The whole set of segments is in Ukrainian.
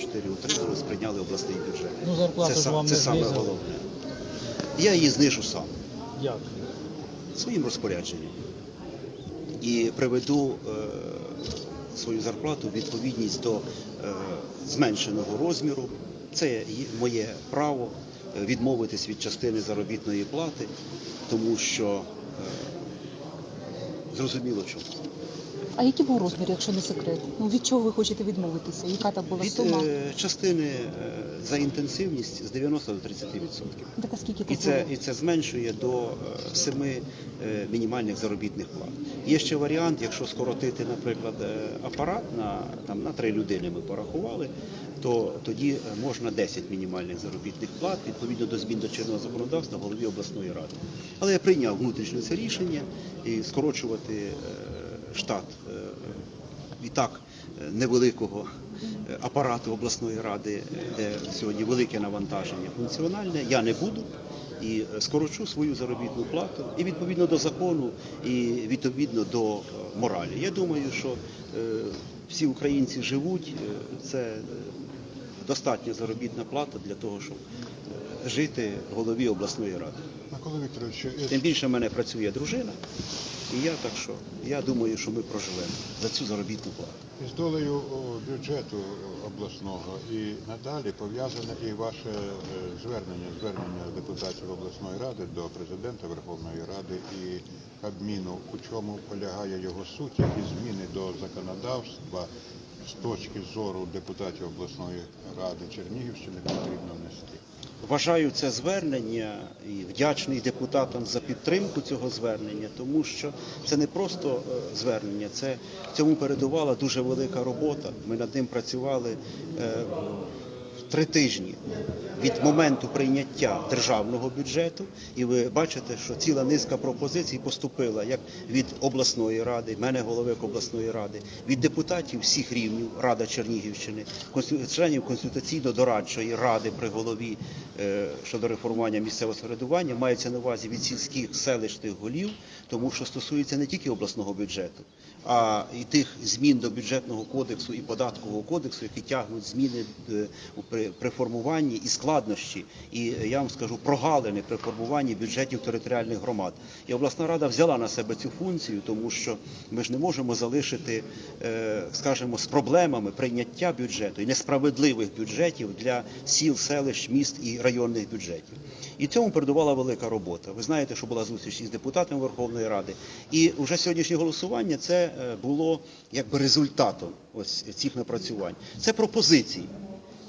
4 утримались, прийняли обласний бюджет. Ну, зарплату це ж вам це не саме знизили. головне. Я її знижу сам Як? своїм розпорядженням і приведу е, свою зарплату в відповідність до е, зменшеного розміру. Це є моє право е, відмовитись від частини заробітної плати, тому що е, зрозуміло чому. А який був розмір, якщо не секрет? Ну від чого ви хочете відмовитися? Яка там була Від сума? е, частини е, за інтенсивність з 90 до 30 відсотків. Так а скільки І це і це зменшує до е, семи е, мінімальних заробітних плат. Є ще варіант, якщо скоротити, наприклад, е, апарат на, там, на три людини ми порахували, то тоді е, можна 10 мінімальних заробітних плат відповідно до змін до чинного законодавства голові обласної ради. Але я прийняв внутрішнє це рішення і скорочувати е, штат е, і так е, невеликого е, апарату обласної ради, де сьогодні велике навантаження функціональне, я не буду і скорочу свою заробітну плату і відповідно до закону, і відповідно до моралі. Я думаю, що всі українці живуть, це достатня заробітна плата для того, щоб жити голові обласної ради. Микола Вікторович, Тим більше в мене працює дружина, і я так що я думаю, що ми проживемо за цю заробітну плату. із долею бюджету обласного і надалі пов'язане і ваше е, звернення, звернення депутатів обласної ради до президента Верховної Ради і Кабміну, у чому полягає його суть, які зміни до законодавства з точки зору депутатів обласної ради Чернігівщини потрібно внести. Вважаю це звернення і вдячний депутатам за підтримку цього звернення, тому що це не просто е, звернення, це цьому передувала дуже велика робота. Ми над ним працювали е, три тижні від моменту прийняття державного бюджету, і ви бачите, що ціла низка пропозицій поступила як від обласної ради, мене голови обласної ради, від депутатів всіх рівнів Рада Чернігівщини, членів конституційно-дорадчої ради при голові е, щодо реформування місцевого самоврядування мається на увазі від сільських селищних голів, тому що стосується не тільки обласного бюджету, а і тих змін до бюджетного кодексу і податкового кодексу, які тягнуть зміни е, при, формуванні і складнощі, і е, я вам скажу прогалини при формуванні бюджетів територіальних громад. І обласна рада взяла на себе цю функцію, тому що ми ж не можемо залишити, е, скажімо, з проблемами прийняття бюджету і несправедливих бюджетів для сіл, селищ, міст і районних бюджетів. І цьому передувала велика робота. Ви знаєте, що була зустріч із депутатами Верховної Ради, і вже сьогоднішнє голосування це було якби результатом ось цих напрацювань. Це пропозиції.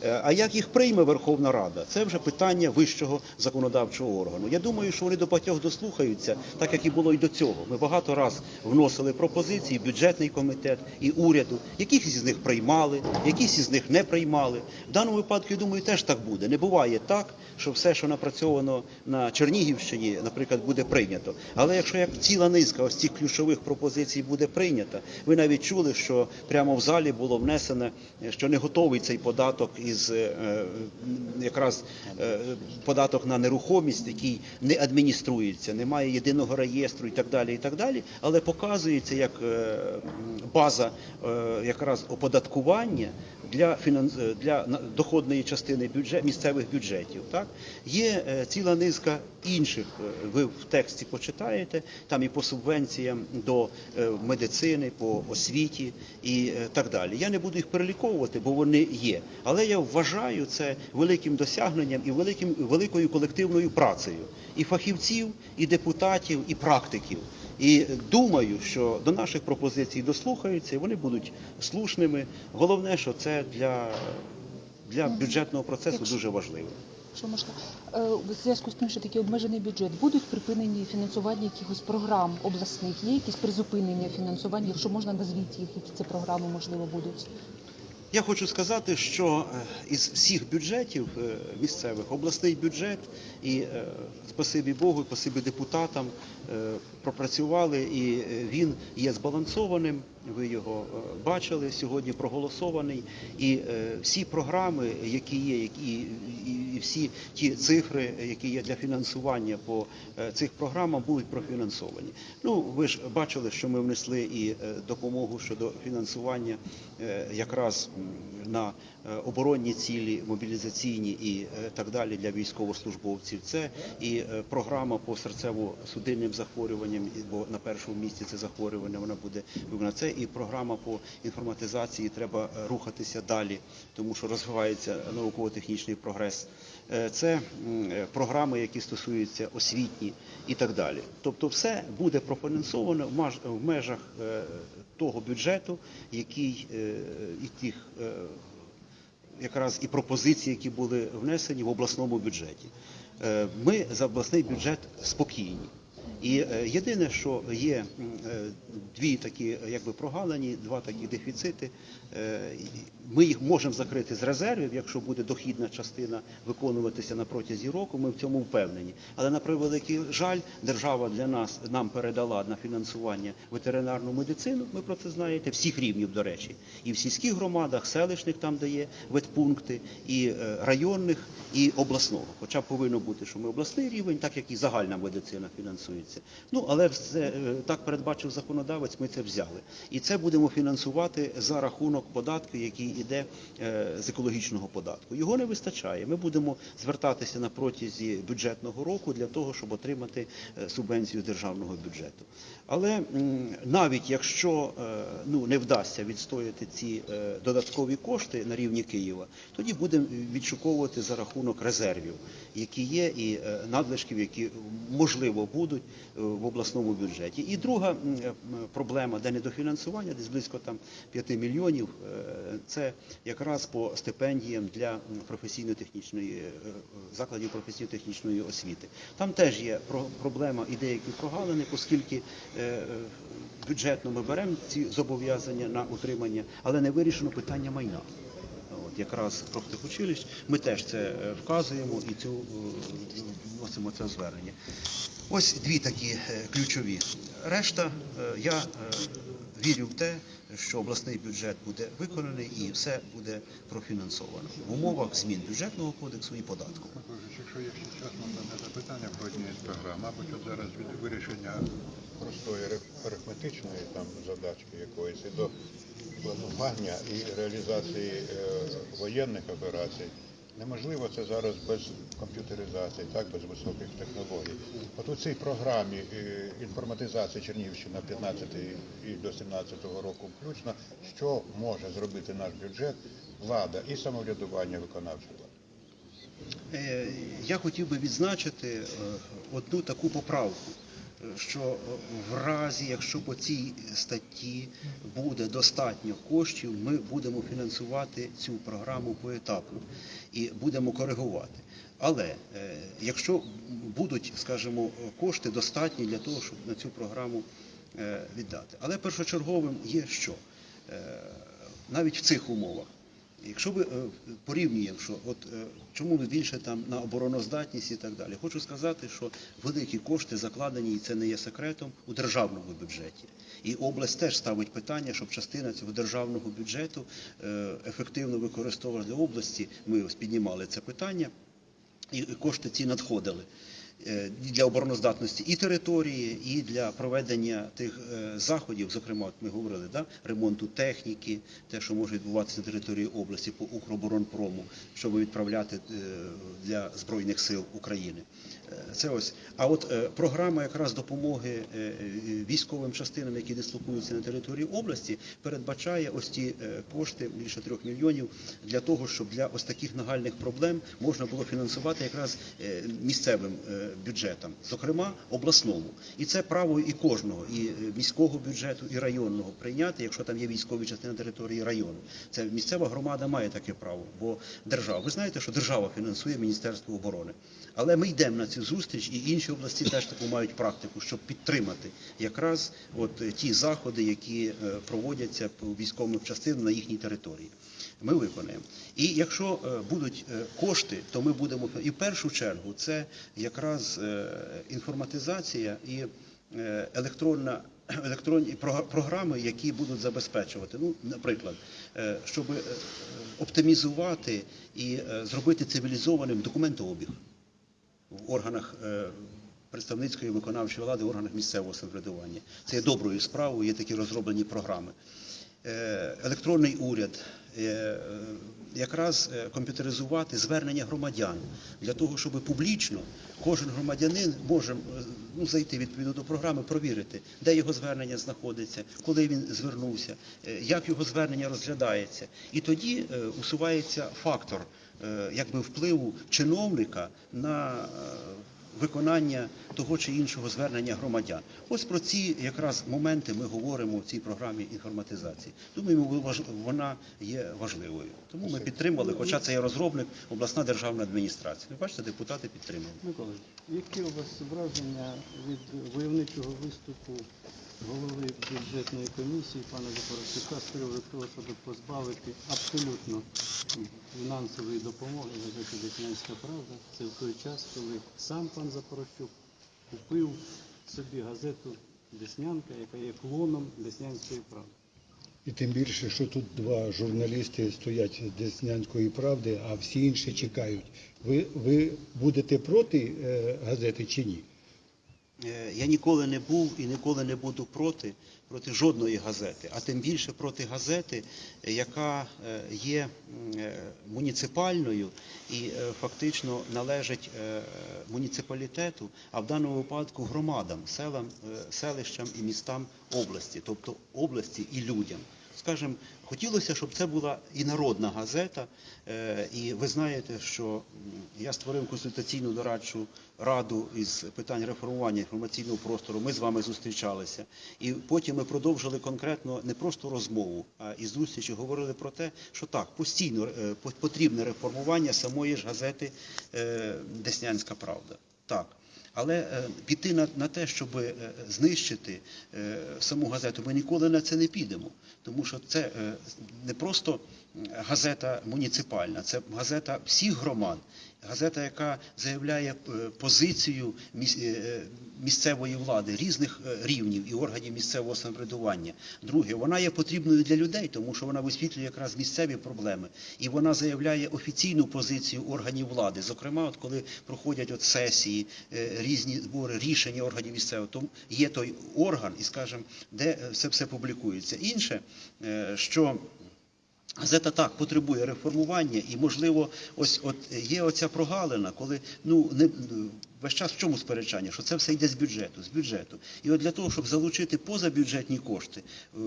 Е, А як їх прийме Верховна Рада, це вже питання вищого законодавчого органу. Я думаю, що вони до багатьох дослухаються, так як і було і до цього. Ми багато раз вносили пропозиції, бюджетний комітет і уряду, якісь із них приймали, якісь із них не приймали. В даному випадку, я думаю, теж так буде. Не буває так, що все, що напрацьовано на Чернігівщині, наприклад, буде прийнято. Але якщо як ціла низка ось цих ключових пропозицій буде прийнята, ви навіть чули, що прямо в залі було внесено, що не готовий цей податок із е, якраз е, податок на нерухомість, який не адмініструється, немає єдиного реєстру і так далі, і так далі, але показується як е, база якраз оподаткування для фінанс... для доходної частини бюджет місцевих бюджетів. Так є ціла низка інших. е, Ви в тексті почитаєте там і по субвенціям до е, медицини, по освіті і е, так далі. Я не буду їх переліковувати, бо вони є. Але я вважаю це великим досягненням і великим великою колективною працею і фахівців, і депутатів, і практиків. І думаю, що до наших пропозицій дослухаються, і вони будуть слушними. Головне, що це для, для бюджетного процесу дуже важливо. Що можна Е, в зв'язку з тим, що такий обмежений бюджет, будуть припинені фінансування якихось програм обласних? Є якісь призупинення фінансування? Якщо можна, назвіть їх, які це програми можливо будуть. Я хочу сказати, що е, із всіх бюджетів е, місцевих обласний бюджет і е, спасибі Богу, спасибі депутатам е, пропрацювали, і е, він є збалансованим. Ви його е, бачили сьогодні, проголосований. І е, всі програми, які є, які, і всі ті цифри, які є для фінансування по е, цих програмах, будуть профінансовані. Ну, ви ж бачили, що ми внесли і е, допомогу щодо фінансування е, якраз на оборонні цілі, мобілізаційні і е, так далі для військовослужбовців. Це і е, програма по серцево-судинним захворюванням, бо на першому місці це захворювання вона буде. Це і програма по інформатизації. Треба е, рухатися далі, тому що розвивається науково-технічний прогрес. Е, Це е, програми, які стосуються освітні і так далі. Тобто, все буде профінансовано в межах е, того бюджету, який е, і тих е, якраз і пропозиції, які були внесені в обласному бюджеті. Е, Ми за обласний бюджет спокійні. І е, єдине, що є е, дві такі якби прогалині, два такі дефіцити. Е, Ми їх можемо закрити з резервів, якщо буде дохідна частина виконуватися на протязі року. Ми в цьому впевнені. Але на превеликий жаль, держава для нас нам передала на фінансування ветеринарну медицину. Ви про це знаєте, всіх рівнів, до речі, і в сільських громадах, селищних там, де є ветпункти, і е, районних, і обласного. Хоча повинно бути, що ми обласний рівень, так як і загальна медицина фінансується. Ну але все е, так передбачив законодавець. Ми це взяли, і це будемо фінансувати за рахунок податку, який іде е, з екологічного податку. Його не вистачає. Ми будемо звертатися на протязі бюджетного року для того, щоб отримати е, субвенцію державного бюджету. Але навіть якщо ну, не вдасться відстояти ці додаткові кошти на рівні Києва, тоді будемо відшуковувати за рахунок резервів, які є, і надлишків, які можливо будуть в обласному бюджеті. І друга е, проблема, де недофінансування, десь близько там 5 мільйонів, е, це якраз по стипендіям для професійно-технічної е, е, закладів професійно-технічної освіти. Там теж є проблема і деякі прогалини, оскільки е, е, бюджетно ми беремо ці зобов'язання на утримання, але не вирішено питання майна. От якраз профтехучилищ ми теж це е, вказуємо і цю е, вносимо це звернення. Ось дві такі е, ключові. Решта я вірю в те, що обласний бюджет буде виконаний і все буде профінансовано в умовах змін бюджетного кодексу і податку. Якщо є час, можна запитання про одні з програм, мабуть, зараз від вирішення простої арифметичної там задачки якоїсь і до планування і реалізації е, воєнних операцій. Неможливо це зараз без комп'ютеризації, так, без високих технологій. От у цій програмі е, інформатизації Чернігівщина 15 і до 17 року включно, що може зробити наш бюджет, влада і самоврядування виконавчої влади? Е, Я хотів би відзначити одну таку поправку, що в разі, якщо по цій статті буде достатньо коштів, ми будемо фінансувати цю програму поетапно і будемо коригувати. Але е, якщо будуть, скажімо, кошти достатні для того, щоб на цю програму е, віддати. Але першочерговим є що? Е, Навіть в цих умовах. Якщо ми е, порівнюємо, що от е, чому ми більше там на обороноздатність і так далі, хочу сказати, що великі кошти закладені, і це не є секретом, у державному бюджеті. І область теж ставить питання, щоб частина цього державного бюджету е, ефективно використовувалася для області. Ми ось піднімали це питання, і кошти ці надходили для обороноздатності і території, і для проведення тих е, заходів, зокрема, ми говорили, да, ремонту техніки, те, що може відбуватися на території області по Укроборонпрому, щоб відправляти е, для Збройних сил України. Е, Це ось. А от е, програма якраз допомоги е, військовим частинам, які дислокуються на території області, передбачає ось е, кошти більше трьох мільйонів для того, щоб для ось таких нагальних проблем можна було фінансувати якраз місцевим бюджетам, зокрема обласному. І це право і кожного, і міського бюджету, і районного прийняти, якщо там є військові частини на території району. Це місцева громада має таке право, бо держава. Ви знаєте, що держава фінансує Міністерство оборони. Але ми йдемо на цю зустріч, і інші області теж таку мають практику, щоб підтримати якраз от е, ті заходи, які е, проводяться по військовим частинам на їхній території. Ми виконаємо. І якщо е, будуть кошти, то ми будемо і в першу чергу це якраз інформатизація і електронна. Електронні програми, які будуть забезпечувати, ну, наприклад, щоб оптимізувати і зробити цивілізованим документообіг в органах е, представницької виконавчої влади, в органах місцевого самоврядування. Це є доброю справою, є такі розроблені програми. Е, Електронний уряд, е, якраз комп'ютеризувати звернення громадян для того, щоб публічно кожен громадянин може ну, зайти відповідно до програми, провірити, де його звернення знаходиться, коли він звернувся, як його звернення розглядається. І тоді усувається фактор якби впливу чиновника на е, виконання того чи іншого звернення громадян. Ось про ці якраз моменти ми говоримо в цій програмі інформатизації. Важ- вона є важливою. Тому ми підтримали, хоча це є розробник обласна державна адміністрація. Ви бачите, депутати підтримали. Микола, які у вас враження від войовничого виступу голови бюджетної комісії пана Запорожчука з приводу щоб позбавити абсолютно фінансової допомоги газети Деснянська Правда? Це в той час, коли сам пан Запорожчук купив собі газету Деснянка, яка є клоном Деснянської правди. І тим більше, що тут два журналісти стоять з Деснянської правди, а всі інші чекають. Ви, ви будете проти е, газети чи ні? Е, Я ніколи не був і ніколи не буду проти, проти жодної газети, а тим більше проти газети, яка е, є е, муніципальною і фактично належить муніципалітету, а в даному випадку громадам, селам, селищам і містам області, тобто області і людям. Скажімо, хотілося, щоб це була і народна газета. е, І ви знаєте, що я створив консультаційну дорадчу раду із питань реформування інформаційного простору. Ми з вами зустрічалися. І потім ми продовжили конкретно не просто розмову, а і зустрічі говорили про те, що так, постійно е, по- потрібне реформування самої ж газети е, Деснянська Правда. Так. Але е, піти на, на те, щоб е, знищити е, саму газету, ми ніколи на це не підемо. Тому що це не просто газета муніципальна, це газета всіх громад, газета, яка заявляє е, позицію е, е, місцевої влади різних рівнів і органів місцевого самоврядування. Друге, вона є потрібною для людей, тому що вона висвітлює якраз місцеві проблеми, і вона заявляє офіційну позицію органів влади. Зокрема, от коли проходять от сесії, різні збори, рішення органів місцевого, то є той орган, і скажімо, де е, це все публікується. Інше, що Газета так потребує реформування, і можливо, ось от є оця прогалина, коли ну не весь час в чому сперечання, що це все йде з бюджету, з бюджету. І от для того, щоб залучити позабюджетні кошти, е,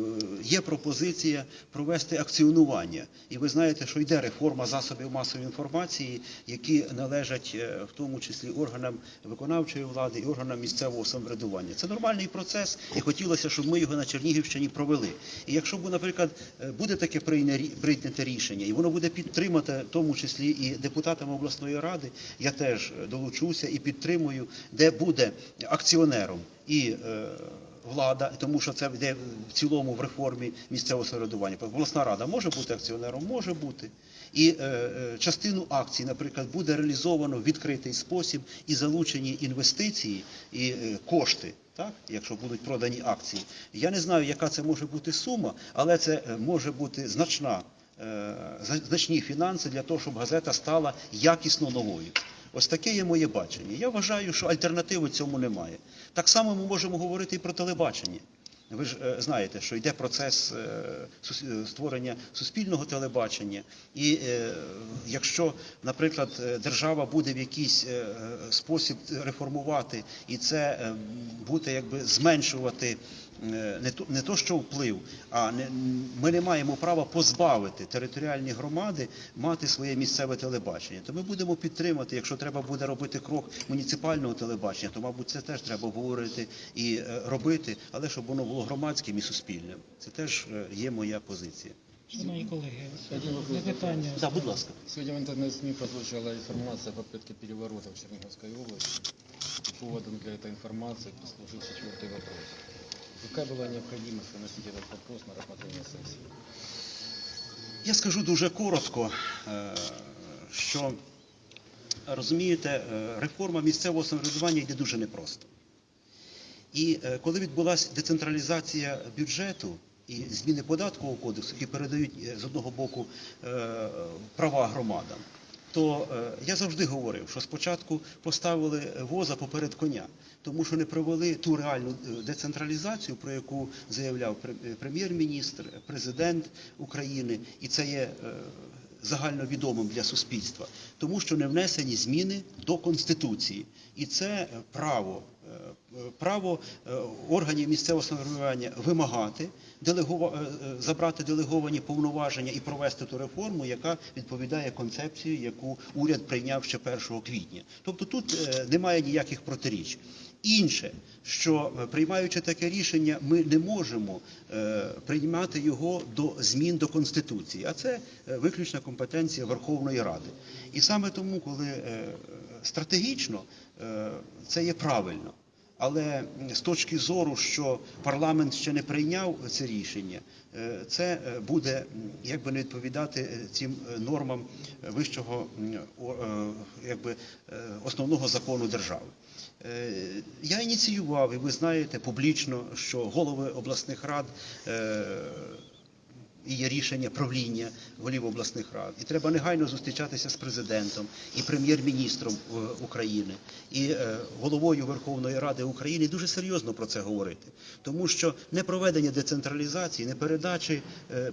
є пропозиція провести акціонування. І ви знаєте, що йде реформа засобів масової інформації, які належать е, в тому числі органам виконавчої влади і органам місцевого самоврядування. Це нормальний процес, і хотілося, щоб ми його на Чернігівщині провели. І якщо наприклад, е, буде таке прийня- прийняте рішення, і воно буде підтримати, в тому числі і депутатами обласної ради, я теж долучуся і підтримую, де буде акціонером і е, влада, тому що це йде в цілому в реформі місцевого самоврядування. Обласна рада може бути акціонером, може бути. І е, е, частину акцій, наприклад, буде реалізовано в відкритий спосіб і залучені інвестиції і кошти. Так, якщо будуть продані акції, я не знаю, яка це може бути сума, але це може бути значна, значні фінанси для того, щоб газета стала якісно новою. Ось таке є моє бачення. Я вважаю, що альтернативи цьому немає. Так само ми можемо говорити і про телебачення. Ви ж е, знаєте, що йде процес е, е, створення суспільного телебачення, і якщо, наприклад, держава буде в якийсь спосіб реформувати, і це буде якби зменшувати не то, не то, що вплив, а не, ми не маємо права позбавити територіальні громади мати своє місцеве телебачення. То ми будемо підтримати, якщо треба буде робити крок муніципального телебачення, то мабуть це теж треба говорити і е, робити, але щоб воно було громадським і суспільним. Це теж е, є моя позиція. Шановні колеги, запитання. Так, будь ласка. Сегодня в интернет-СМИ прозвучала информация о попытке переворота в Черниговской области. И поводом для этой информации послужил четвертый вопрос. Какая была необходимость выносить этот вопрос на рассмотрение сессии? Я скажу дуже коротко, е, що розумієте, е, реформа місцевого самоврядування йде дуже непросто. І е, коли відбулася децентралізація бюджету, і зміни податкового кодексу, які передають е, з одного боку е, права громадам, то е, я завжди говорив, що спочатку поставили воза поперед коня, тому що не провели ту реальну е, децентралізацію, про яку заявляв е, прем'єр-міністр, президент України, і це є загальновідомим для суспільства, тому що не внесені зміни до Конституції. І це право, право е, органів місцевого самоврядування вимагати, е, е, забрати делеговані повноваження і провести ту реформу, яка відповідає концепції, яку уряд прийняв ще 1 квітня. Тобто тут е, немає ніяких протиріч. Інше, що е, приймаючи таке рішення, ми не можемо е, приймати його до змін до Конституції, а це е, виключна компетенція Верховної Ради. І саме тому, коли стратегічно це є правильно. Але з точки зору, що парламент ще не прийняв це рішення, це буде якби не відповідати цим нормам вищого якби, основного закону держави. Е, Я ініціював, і ви знаєте публічно, що голови обласних рад е, і є рішення правління голів обласних рад. І треба негайно зустрічатися з президентом і прем'єр-міністром е, України і головою Верховної Ради України дуже серйозно про це говорити. Тому що не проведення децентралізації, не передачі,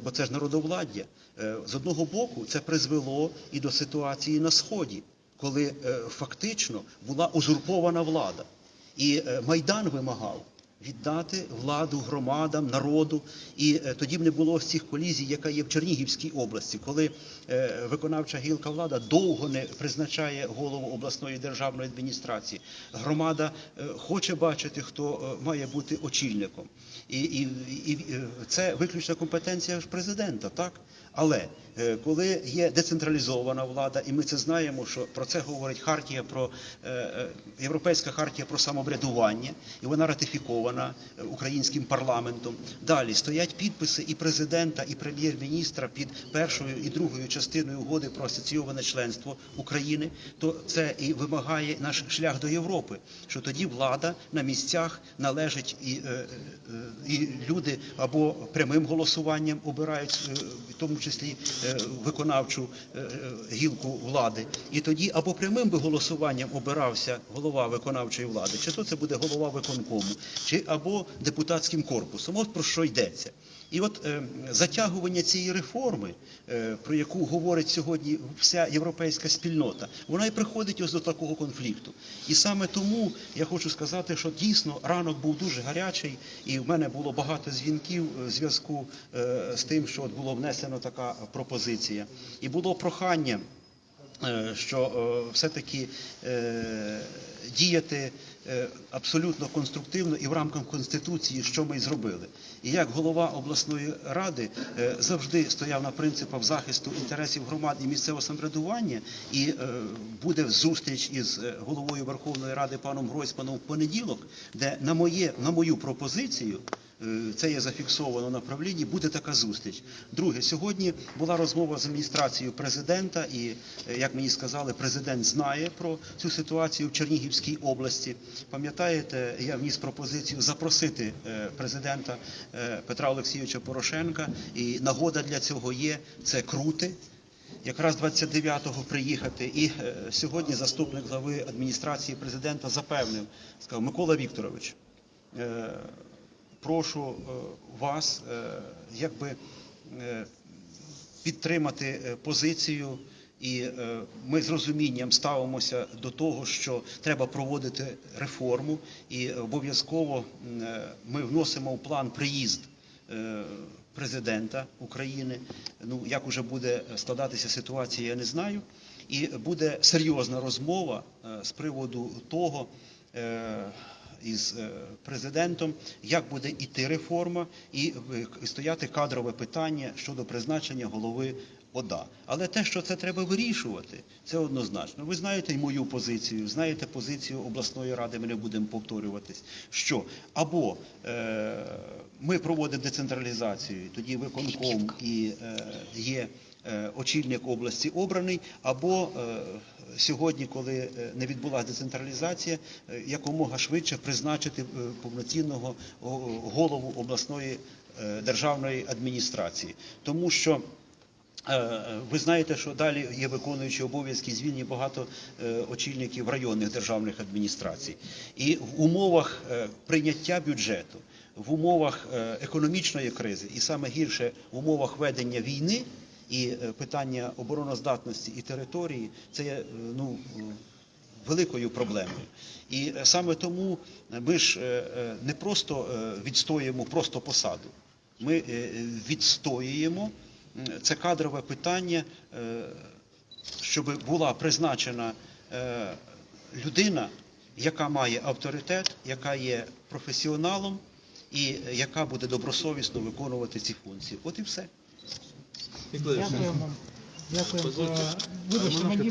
бо це ж народовладдя, з одного боку це призвело і до ситуації на сході, коли е, фактично була узурпована влада. І е, Майдан вимагав віддати владу громадам, народу. І е, тоді б не було цих колізій, яка є в Чернігівській області, коли е, виконавча гілка влада довго не призначає голову обласної державної адміністрації. Громада е, хоче бачити, хто має бути очільником. І, і, і це виключна компетенція президента, так? Але коли є децентралізована влада, і ми це знаємо, що про це говорить хартія про Європейська хартія про самоврядування, і вона ратифікована е, українським парламентом. Далі стоять підписи і президента, і прем'єр-міністра під першою і другою частиною угоди про асоційоване членство України. То це і вимагає наш шлях до Європи, що тоді влада на місцях належить і, е, е, і люди або прямим голосуванням обирають, в тому числі виконавчу гілку влади. І тоді або прямим би голосуванням обирався голова виконавчої влади, чи то це буде голова виконкому, чи або депутатським корпусом. От про що йдеться. І от е, затягування цієї реформи, е, про яку говорить сьогодні вся європейська спільнота, вона і приходить ось до такого конфлікту. І саме тому я хочу сказати, що дійсно ранок був дуже гарячий, і в мене було багато дзвінків е, в зв'язку е, з тим, що от було внесено така пропозиція. І було прохання е, що е, все-таки е, діяти абсолютно конструктивно і в рамках Конституції, що ми й зробили. І як голова обласної ради е, завжди стояв на принципах захисту інтересів громад і місцевого самоврядування, і е, буде зустріч із е, головою Верховної Ради паном Гройсманом в понеділок, де на, моє, на мою пропозицію Е, Це є зафіксовано на правлінні. Буде така зустріч. Друге, сьогодні була розмова з адміністрацією президента, і е, як мені сказали, президент знає про цю ситуацію в Чернігівській області. Пам'ятаєте, я вніс пропозицію запросити е, президента е, Петра Олексійовича Порошенка, і нагода для цього є. Це крути. Якраз 29-го приїхати, і е, сьогодні заступник глави адміністрації президента запевнив, сказав Микола Вікторович. Прошу е, вас е, якби е, підтримати позицію, і ми з розумінням ставимося до того, що треба проводити реформу, і обов'язково ми вносимо в план приїзд. Президента України, ну як уже буде складатися ситуація, я не знаю. І буде серйозна розмова з приводу того, із е, президентом, як буде йти реформа і е, стояти кадрове питання щодо призначення голови ОДА. Але те, що це треба вирішувати, це однозначно. Ви знаєте і мою позицію, знаєте позицію обласної ради, ми не будемо повторюватись, що або е, ми проводимо децентралізацію, тоді виконком і е, є е, очільник області обраний, або е, сьогодні, коли е, не відбулася децентралізація, е, якомога швидше призначити е, повноцінного голову обласної державної адміністрації, тому що Ви знаєте, що далі є виконуючі обов'язки звільні багато очільників районних державних адміністрацій. І в умовах прийняття бюджету, в умовах економічної кризи, і саме гірше в умовах ведення війни і е, питання обороноздатності і території, це є е, ну, великою проблемою. І е, саме тому ми ж не просто відстоюємо просто посаду, ми відстоюємо це кадрове питання, щоб була призначена людина, яка має авторитет, яка є професіоналом і яка буде добросовісно виконувати ці функції. От і все. Дякуємо. Дякуємо Дякую. вибачте, мені